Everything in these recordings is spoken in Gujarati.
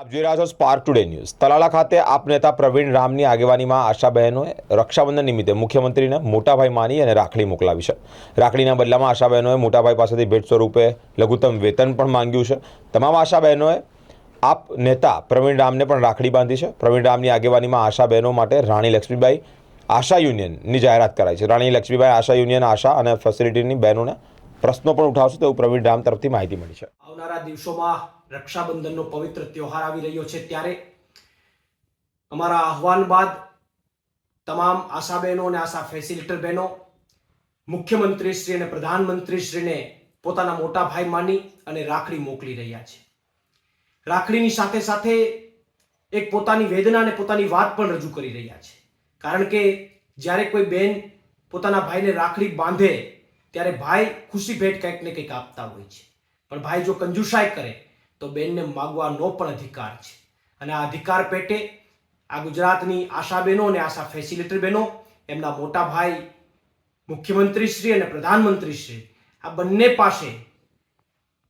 આપ જોઈ રહ્યા છો સ્પાર્ક ટુડે ન્યૂઝ તલાલા ખાતે આપ નેતા પ્રવીણ રામની આગેવાનીમાં આશાબહેનોએ રક્ષાબંધન નિમિત્તે મુખ્યમંત્રીને મોટાભાઈ માની અને રાખડી મોકલાવી છે. રાખડીના બદલામાં આશાબહેનોએ મોટાભાઈ પાસેથી ભેટ સ્વરૂપે લઘુત્તમ વેતન પણ માંગ્યું છે. તમામ આશાબહેનોએ આપ નેતા પ્રવીણ રામને પણ રાખડી બાંધી છે. પ્રવીણ રામની આગેવાનીમાં આશા બહેનો માટે રાણી લક્ષ્મીબાઈ આશા યુનિયનની જાહેરાત કરાઈ છે. રાણી લક્ષ્મીબાઈ આશા યુનિયન આશા અને ફેસિલિટીની બહેનોને પ્રશ્નો પણ ઉઠાવશે તેવું પ્રવીણ રામ તરફથી માહિતી મળી છે. આવનારા દિવસોમાં રક્ષાબંધનનો પવિત્ર તહેવાર આવી રહ્યો છે ત્યારે અમારા આહવાન બાદ તમામ આશા બહેનો અને આશા ફેસિલિટર બહેનો મુખ્યમંત્રીશ્રી અને પ્રધાનમંત્રીશ્રીને પોતાના મોટા ભાઈ માની અને રાખડી મોકલી રહ્યા છે. રાખડીની સાથે સાથે એક પોતાની વેદના અને પોતાની વાત પણ રજૂ કરી રહ્યા છે. કારણ કે જ્યારે કોઈ બેન પોતાના ભાઈને રાખડી બાંધે, ત્યારે ભાઈ ખુશી ભેટ કંઈક ને કંઈક આપતા હોય છે. પણ ભાઈ જો કંજુસાઈ કરે, તો બેનને માગવાનો પણ અધિકાર છે. અને આ અધિકાર પેટે આ ગુજરાતની આશા બહેનો અને આશા ફેસિલિટર બહેનો, એમના મોટા ભાઈ મુખ્યમંત્રીશ્રી અને પ્રધાનમંત્રીશ્રી, આ બંને પાસે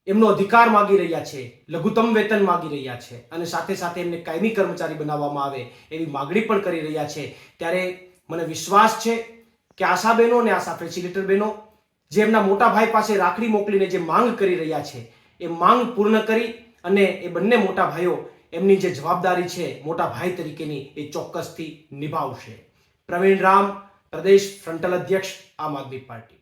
એમનો અધિકાર માગી રહ્યા છે, લઘુત્તમ વેતન માગી રહ્યા છે અને સાથે સાથે એમને કાયમી કર્મચારી બનાવવામાં આવે એવી માગણી પણ કરી રહ્યા છે. ત્યારે મને વિશ્વાસ છે કે આશા બહેનો અને આશા ફેસિલિટર બહેનો જે એમના મોટા ભાઈ પાસે રાખડી મોકલીને જે માંગ કરી રહ્યા છે, એ માંગ પૂર્ણ કરી અને એ બંને મોટા ભાઈઓ એમની જે જવાબદારી છે, મોટા ભાઈ તરીકેની એ ચોક્કસથી નિભાવશે. પ્રવીણ રામ, પ્રદેશ ફ્રન્ટલ અધ્યક્ષ, આમ આદમી પાર્ટી.